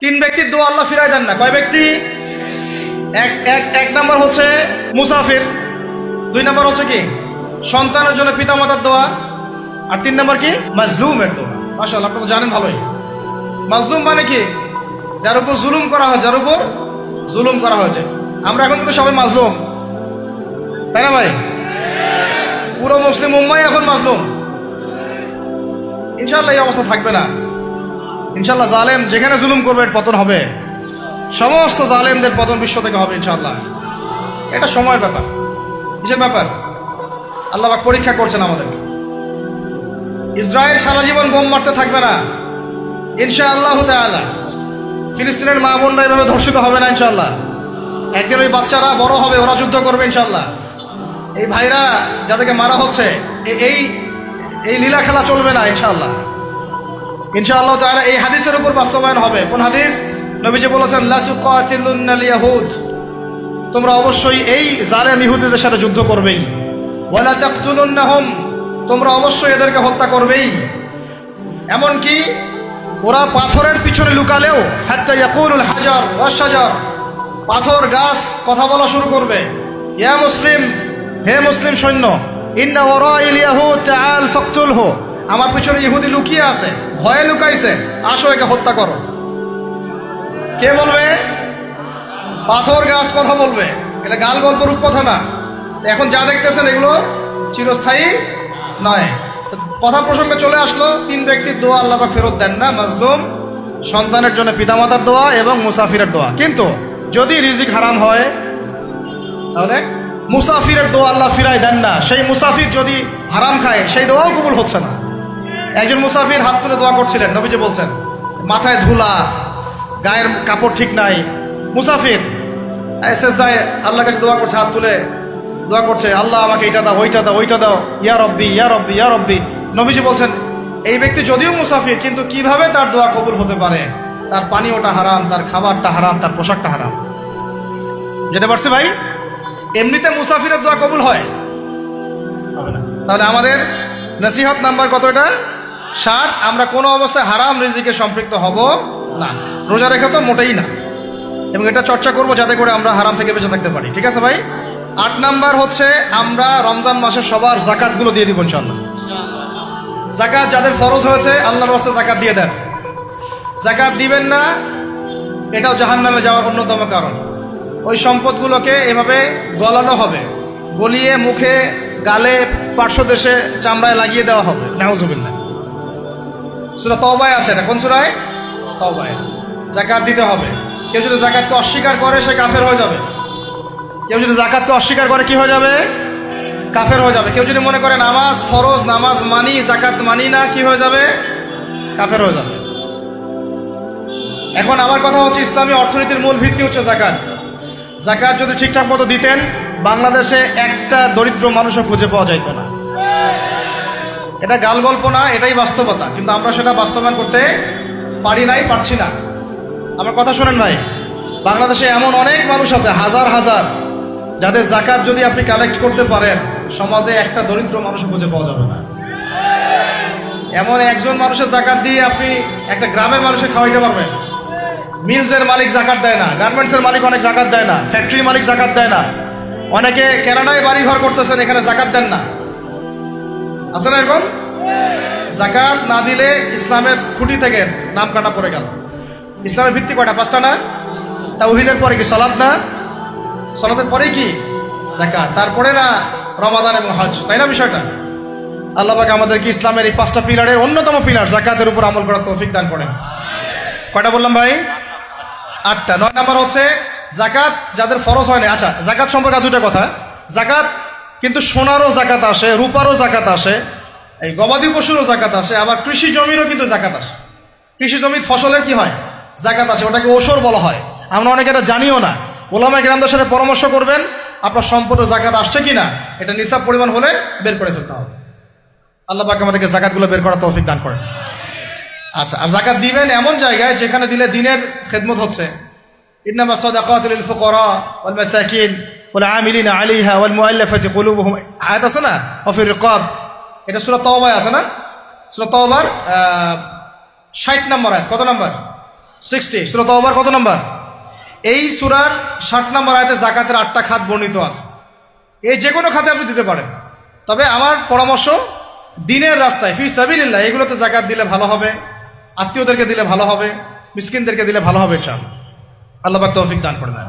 তিন ব্যক্তির দোয়া আল্লাহ ফিরাই দেন না। কয় ব্যক্তি? এক এক এক নম্বর হচ্ছে মুসাফির। দুই নম্বর হচ্ছে কি? সন্তানের জন্য পিতামাতার দোয়া। আর তিন নম্বর কি? মাজলুমের দোয়া। মাসাল আপনারা জানেন ভালোই। মাজলুম মানে কি? যার উপর জুলুম করা হয়, যার উপর জুলুম করা হয়েছে। আমরা এখন কিন্তু সবাই মাজলুম। তাই না ভাই? পুরো মুসলিম মুম্বাই এখন মাজলুম। ইনশাল্লাহ এই অবস্থা থাকবে না। ইনশাল্লাহ জালেম যেখানে জুলুম করবে পতন হবে। সমস্ত জালেমদের পতন বিশ্ব থেকে হবে ইনশাল্লাহ এটা সময়ের ব্যাপার। কিসের ব্যাপার? আল্লাহ পরীক্ষা করছেন আমাদের ইসরায়েল সারা জীবন বোম মারতে থাকবে না। ইনশা আল্লাহ তাআলা। ফিলিস্তিনের মা বোনরা এভাবে ধর্ষিত হবে না ইনশাল্লাহ একদিন ওই বাচ্চারা বড় হবে, ওরা যুদ্ধ করবে ইনশাল্লাহ এই ভাইরা যাদেরকে মারা হচ্ছে এই এই লীলা খেলা চলবে না ইনশাআল্লাহ। ইনশাআল্লাহ তাআলা এই হাদিসের উপর বাস্তবায়ন হবে। কোন হাদিস? নবীজি বলেছেন, লা তুকাতিলুন্নাল ইয়াহুদ। তোমরা অবশ্যই এই জালেম ইহুদিদের সাথে যুদ্ধ করবেই। ওয়ালা তাকতুলুন্নাহুম। তোমরা অবশ্যই এদেরকে হত্যা করবেই। এমনকি ওরা পাথরের পিছনে লুকালেও, হাত্তা ইয়াকুলুল হাজার ওয়াশাজার পাথর, গাছ, কথা বলা শুরু করবে। ইয়া মুসলিম, হে মুসলিম সৈন্য, ইন্না ওরাইল ইয়াহুদ, তাআল ফাকতুলহু। আমার পিছনে ইহুদি লুকিয়ে আছে। ভয়ে লুকাইছে। আসো একে হত্যা করো। কে বলবে? পাথর গাছ কথা বলবে। এটা গাল গল্প রূপ কথা না। এখন যা দেখতেছেন এগুলো চিরস্থায়ী নয়। কথা প্রসঙ্গে চলে আসলো, তিন ব্যক্তির দোয়া আল্লাহ ফেরত দেন না, মাজলুম। সন্তানের জন্য পিতামাতার দোয়া এবং মুসাফিরের দোয়া। কিন্তু যদি রিজিক হারাম হয়, তাহলে মুসাফিরের দোয়া আল্লাহ ফিরাই দেন না। সেই মুসাফির যদি হারাম খায়, সেই দোয়াও কবুল হচ্ছে না। একজন মুসাফির হাত তুলে দোয়া করছিলেন, নবীজি বলছেন, মাথায় ধুলা, গায়ের কাপড় ঠিক নাই। মুসাফির এসএস দায় আল্লাহর কাছে দোয়া করছে, হাত তুলে দোয়া করছে, আল্লাহ আমাকে এইটা দাও, ওইটা দাও ওইটা দাও, ইয়া রব্বি ইয়া রব্বি ইয়া রব্বি। নবীজি বলছেন, এই ব্যক্তি যদিও মুসাফির, কিন্তু কীভাবে তার দোয়া কবুল হতে পারে? তার পানীয়টা হারাম, তার খাবারটা হারাম, তার পোশাকটা হারাম। যেতে পারছে ভাই? এমনিতে মুসাফিরের দোয়া কবুল হয়? হবে না। তাহলে আমাদের নসিহত নাম্বার কত এটা? সাত আমরা কোনো অবস্থায় হারাম রিজিকে সম্পৃক্ত হব না। রোজা রেখা তো মোটেই না। এবং এটা চর্চা করব যাতে করে আমরা হারাম থেকে বেঁচে থাকতে পারি। ঠিক আছে ভাই? আট নাম্বার হচ্ছে, আমরা রমজান মাসে সবার জাকাতগুলো দিয়ে দিব ইনশাল্লাহ জাকাত যাদের ফরজ হয়েছে, আল্লাহর রাস্তায় জাকাত দিয়ে দেন। জাকাত দিবেন না, এটাও জাহান নামে যাওয়ার অন্যতম কারণ। ওই সম্পদগুলোকে এভাবে গলানো হবে। গলিয়ে মুখে, গালে, পার্শ্বদেশে চামড়ায় লাগিয়ে দেওয়া হবে। নাউজুবিল্লাহ। সুরা তবায় আছে এটা কোন সুরায়? তবায় জাকাত দিতে হবে। কেউ যদি জাকাতকে অস্বীকার করে, সে কাফের হয়ে যাবে। কেউ যদি জাকাতকে অস্বীকার করে, কি হয়ে যাবে? কাফের হয়ে যাবে। কেউ যদি মনে করে নামাজ ফরজ, নামাজ মানি জাকাত মানি না, কি হয়ে যাবে? কাফের হয়ে যাবে। এখন আমার কথা হচ্ছে ইসলামী অর্থনীতির মূল ভিত্তি হচ্ছে জাকাত জাকাত যদি ঠিকঠাক মতো দিতেন, বাংলাদেশে একটা দরিদ্র মানুষও খুঁজে পাওয়া যাইত না। এটা গাল গল্প না, এটাই বাস্তবতা। কিন্তু আমরা সেটা বাস্তবায়ন করতে পারি নাই, পারছি না। আমার কথা শোনেন ভাই, বাংলাদেশে এমন অনেক মানুষ আছে, হাজার হাজার, যাদের জাকাত যদি আপনি কালেক্ট করতে পারেন, সমাজে একটা দরিদ্র মানুষ খুঁজে পাওয়া যাবে না। এমন একজন মানুষের জাকাত দিয়ে আপনি একটা গ্রামের মানুষকে খাওয়াইতে পারবেন। মিলসের মালিক জাকাত দেয় না, গার্মেন্টসের মালিক অনেক জাকাত দেয় না, ফ্যাক্টরির মালিক জাকাত দেয় না। অনেকে কানাডায় বাড়ি ঘর করতেছেন, এখানে জাকাত দেন না। আছে না এরকম জাকাত না দিলে ইসলামের খুঁটি থেকে নাম কাটা পড়ে গেল। ইসলামের ভিত্তি কয়টা? পাঁচটা না? তাওহীদের পরে কি সলাদ না? সলাতের পরে কি? জাকাত। তারপরে না রমাদান এবং হজ। তাই না বিষয়টা? আল্লাহ পাক আমাদেরকে ইসলামের এই পাঁচটা পিলারের অন্যতম পিলার জাকাতের উপর আমল করার তৌফিক দান করেন। কয়টা বললাম ভাই? আটটা। নয় নাম্বার হচ্ছে জাকাত যাদের ফরজ হয় না আচ্ছা জাকাত সম্পর্কে দুটা কথা। জাকাত কিন্তু সোনারও জাকাত আসে, রূপারও জাকাত আসে, এই গবাদি পশুরও জাকাত আসে, আবার কৃষি জমিরও কিন্তু জাকাত আসে। কৃষি জমির ফসলের কি হয়? জাকাত আসে, ওটাকে ওসর বলা হয়। আমরা অনেকে এটা জানিও না। ওলামা গ্রামদের সাথে পরামর্শ করবেন, আপনার সম্পদের জাকাত আসছে কিনা, এটা নিসাব পরিমাণ হলে বের করে ফেলতে হবে। আল্লাহ পাক আমাদেরকে জাকাতগুলো বের করার তৌফিক দান করেন। আচ্ছা আর জাকাত দিবেন এমন জায়গায় যেখানে দিলে দিনের খেদমত হচ্ছে। ইন্নামা সাদাকাতু লিল ফুকারা ওয়াল মাসাকিন। আলাইহা ওয়াল মুআল্লাফাতি কুলুবুহুম আয়াত আছে না? ফির রিকাব এটা সূরা তাওবায় আছে না? সূরা তাওবার 60 নম্বর আয়াত। কত নম্বর? সিক্সটি সুরা তওবার কত নম্বর? এই সুরার ষাট নম্বর আয়তে জাকাতের আটটা খাত বর্ণিত আছে। এই যে কোনো খাতে আপনি দিতে পারেন। তবে আমার পরামর্শ, দিনের রাস্তায়, ফি সাবিল্লাহ এগুলোতে জাকাত দিলে ভালো হবে, আত্মীয়দেরকে দিলে ভালো হবে, মিসকিনদেরকে দিলে ভালো হবে, ইনশাআল্লাহ। আল্লাহ তৌফিক দান করে দেন।